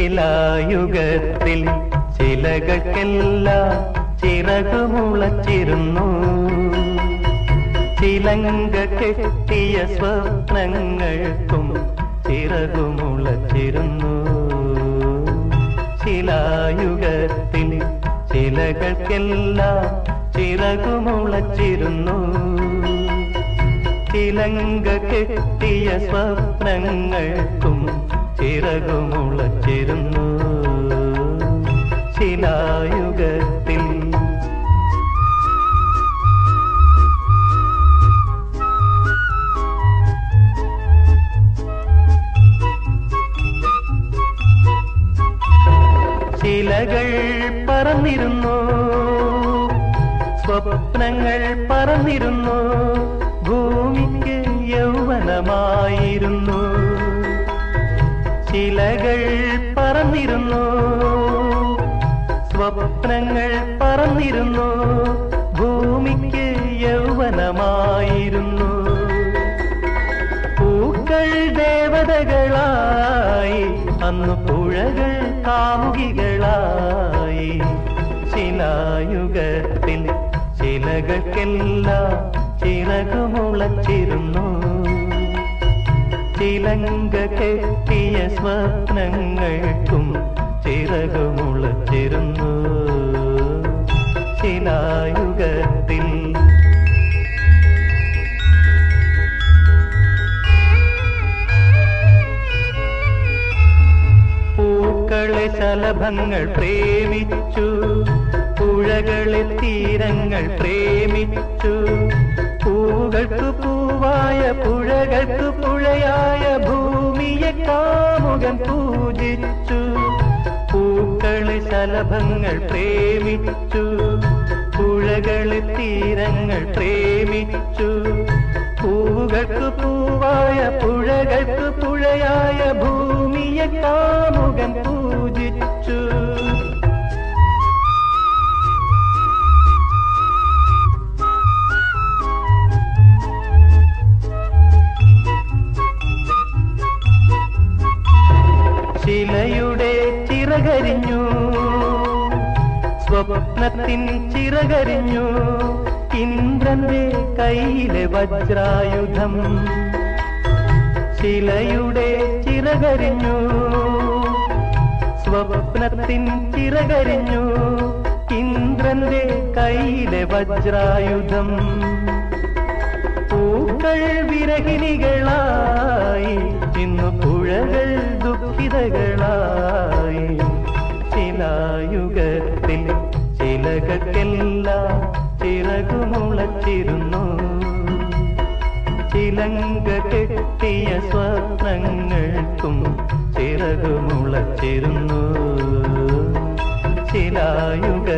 ശിലായുഗത്തിൽ ചിറക് ചിറകുമുളച്ചിരുന്നു ചിലങ്ക കെട്ടിയ സ്വപ്നങ്ങൾക്കും ചിറകുമുളച്ചിരുന്നു ശിലായുഗത്തിൽ ചിലകൾക്കെല്ലാം ചിറകുമുളച്ചിരുന്നു ചിലങ്ക കെട്ടിയ സ്വപ്നങ്ങൾക്കും ചിറകുമുളച്ചിരുന്നു. ശിലായുഗത്തിൽ ശിലകൾ പറന്നിരുന്നു. സ്വപ്നങ്ങൾ പറന്നിരുന്നു. ഭൂമിക്ക് യൗവനമായിരുന്നു. ശിലകൾ പറന്നിരുന്നു. സ്വപ്നങ്ങൾ പറന്നിരുന്നു. ഭൂമിക്ക് യൗവനമായിരുന്നു. പൂക്കൾ ദേവതകളായി അന്ന് പുഴകൾ കാമുകികളായി. ശിലായുഗത്തിൽ ശിലകൾക്കെല്ലാം ചിറകുമുളച്ചിരുന്നു. ചിലങ്ക കെട്ടിയ സ്വപ്നങ്ങൾക്കും ചിറകുമുളച്ചിരുന്നു ശിലായുഗത്തിൽ പൂക്കളെ ശലഭങ്ങൾ പ്രേമിച്ചു പുഴകളെ തീരങ്ങൾ പ്രേമിച്ചു. പൂവായ പുഴകൾക്ക് ഭൂമിയെ കാമുകൻ പൂജിച്ചു. പൂക്കളെ ശലഭങ്ങൾ പ്രേമിച്ചു. പുഴകളിൽ തീരങ്ങൾ പ്രേമിച്ചു. ശിലയുടെ ചിറകരിഞ്ഞു. സ്വപ്നത്തിൻ ചിറകരിഞ്ഞു. ഇന്ദ്രന്റെ കയ്യിലെ വജ്രായുധം ശിലയുടെ ചിറകരിഞ്ഞു. സ്വപ്നത്തിൻ ചിറകരിഞ്ഞു. ഇന്ദ്രന്റെ കയ്യിലെ വജ്രായുധം. പൂക്കൾ വിരഹിണികളായി ശിലായുഗത്തിൽ ചിറകു മുളച്ചിരുന്നു. ചിലങ്ക കെട്ടിയ സ്വപ്നങ്ങൾക്കും ചിറകുമുളച്ചിരുന്നു ശിലായുഗ